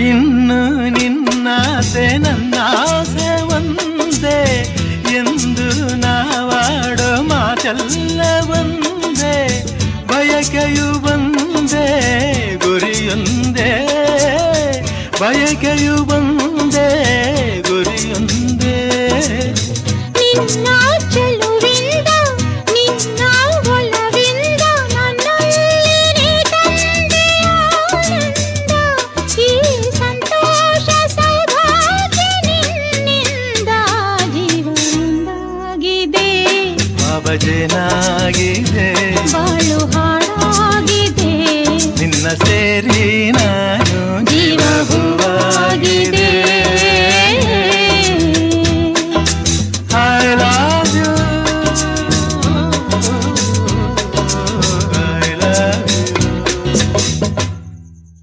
ಇನ್ನು ನಿನ್ನಾಸೆ ನನ್ನಾಸೆ ಒಂದೇ ಎಂದು ನಾವಾಡೋ ಮಾತೆಲ್ಲ ಒಂದೇ ಬಯಕೆಯು ಒಂದೇ ಗುರಿಯೊಂದೇ ಬಯಕೆಯು ಒಂದೇ. ಹಾಳಾಗಿದೆ. ಭಾವಜನಾಗಿದೆ ಬಾಳು ಹಾಳಾಗಿದೆ. ನಿನ್ನ ಸೇರಿ